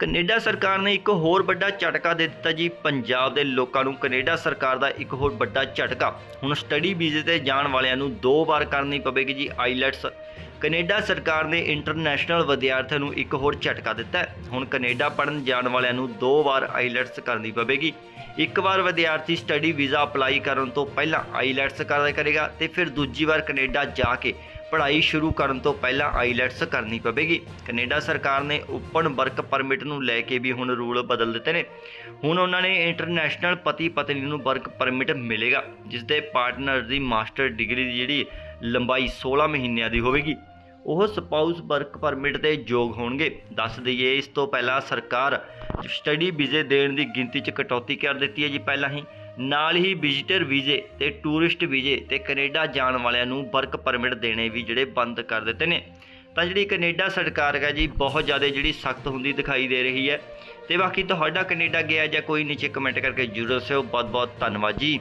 Canada ਸਰਕਾਰ ਨੇ ਇੱਕ ਹੋਰ ਵੱਡਾ ਝਟਕਾ ਦੇ ਦਿੱਤਾ ਜੀ। ਪੰਜਾਬ ਦੇ ਲੋਕਾਂ ਨੂੰ ਕੈਨੇਡਾ ਸਰਕਾਰ ਦਾ ਇੱਕ ਹੋਰ ਵੱਡਾ ਝਟਕਾ। ਹੁਣ ਸਟੱਡੀ ਵੀਜ਼ੇ ਤੇ ਜਾਣ ਵਾਲਿਆਂ ਨੂੰ ਦੋ ਵਾਰ ਕਰਨੀ ਪਵੇਗੀ ਜੀ ਆਈਲੈਟਸ। ਕੈਨੇਡਾ ਸਰਕਾਰ ਨੇ ਇੰਟਰਨੈਸ਼ਨਲ ਵਿਦਿਆਰਥੀਆਂ ਨੂੰ ਇੱਕ ਹੋਰ ਝਟਕਾ ਦਿੱਤਾ ਹੁਣ ਕੈਨੇਡਾ ਪੜਨ ਜਾਣ ਵਾਲਿਆਂ ਨੂੰ ਦੋ ਵਾਰ ਆਈਲੈਟਸ ਕਰਨੀ ਪਵੇਗੀ। ਇੱਕ ਵਾਰ ਵਿਦਿਆਰਥੀ ਸਟੱਡੀ ਵੀਜ਼ਾ ਅਪਲਾਈ ਕਰਨ ਤੋਂ ਪਹਿਲਾਂ ਆਈਲੈਟਸ ਕਰ ਕਰੇਗਾ ਤੇ ਫਿਰ ਦੂਜੀ ਵਾਰ ਕੈਨੇਡਾ ਜਾ ਕੇ ਪੜ੍ਹਾਈ ਸ਼ੁਰੂ ਕਰਨ ਤੋਂ ਪਹਿਲਾਂ ਆਈਲੈਟਸ ਕਰਨੀ ਪਵੇਗੀ। ਕੈਨੇਡਾ ਸਰਕਾਰ ਨੇ ਓਪਨ ਵਰਕ ਪਰਮਿਟ ਨੂੰ ਲੈ ਕੇ ਵੀ ਹੁਣ ਰੂਲ ਬਦਲ ਦਿੱਤੇ ਨੇ। ਹੁਣ ਉਹਨਾਂ ਨੇ ਇੰਟਰਨੈਸ਼ਨਲ ਪਤੀ ਪਤਨੀ ਨੂੰ ਵਰਕ ਪਰਮਿਟ ਮਿਲੇਗਾ ਜਿਸ ਦੇ ਪਾਰਟਨਰ ਦੀ ਮਾਸਟਰ ਡਿਗਰੀ ਦੀ ਜਿਹੜੀ ਲੰਬਾਈ 16 ਮਹੀਨਿਆਂ ਦੀ ਹੋਵੇਗੀ। ਉਹ ਸਪਾਊਸ ਵਰਕ ਪਰਮਿਟ ਦੇ ਯੋਗ ਹੋਣਗੇ। ਦੱਸ ਦਈਏ, ਇਸ ਤੋਂ ਪਹਿਲਾਂ ਸਰਕਾਰ ਸਟੱਡੀ ਵੀਜ਼ੇ ਦੇਣ ਦੀ ਗਿਣਤੀ 'ਚ ਕਟੌਤੀ ਕਰ ਦਿੱਤੀ ਹੈ ਜੀ, ਪਹਿਲਾਂ ਹੀ। ਨਾਲ ਹੀ ਵਿਜ਼ਿਟਰ ਵੀਜ਼ੇ ਤੇ ਟੂਰਿਸਟ ਵੀਜ਼ੇ ਤੇ ਕੈਨੇਡਾ ਜਾਣ ਵਾਲਿਆਂ ਨੂੰ ਵਰਕ ਪਰਮਿਟ ਦੇਣੇ ਵੀ ਜਿਹੜੇ ਬੰਦ ਕਰ ਦਿੱਤੇ ਨੇ। ਤਾਂ ਜਿਹੜੀ ਕੈਨੇਡਾ ਸਰਕਾਰ ਹੈ ਜੀ, ਬਹੁਤ ਜ਼ਿਆਦਾ ਜਿਹੜੀ ਸਖਤ ਹੁੰਦੀ ਦਿਖਾਈ ਦੇ ਰਹੀ ਹੈ। ਤੇ ਬਾਕੀ ਤੁਹਾਡਾ ਕੈਨੇਡਾ ਗਿਆ ਜਾਂ ਕੋਈ ਨੀਚੇ ਕਮੈਂਟ ਕਰਕੇ ਜਰੂਰ ਦੱਸਿਓ। ਬਹੁਤ ਬਹੁਤ ਧੰਨਵਾਦ ਜੀ।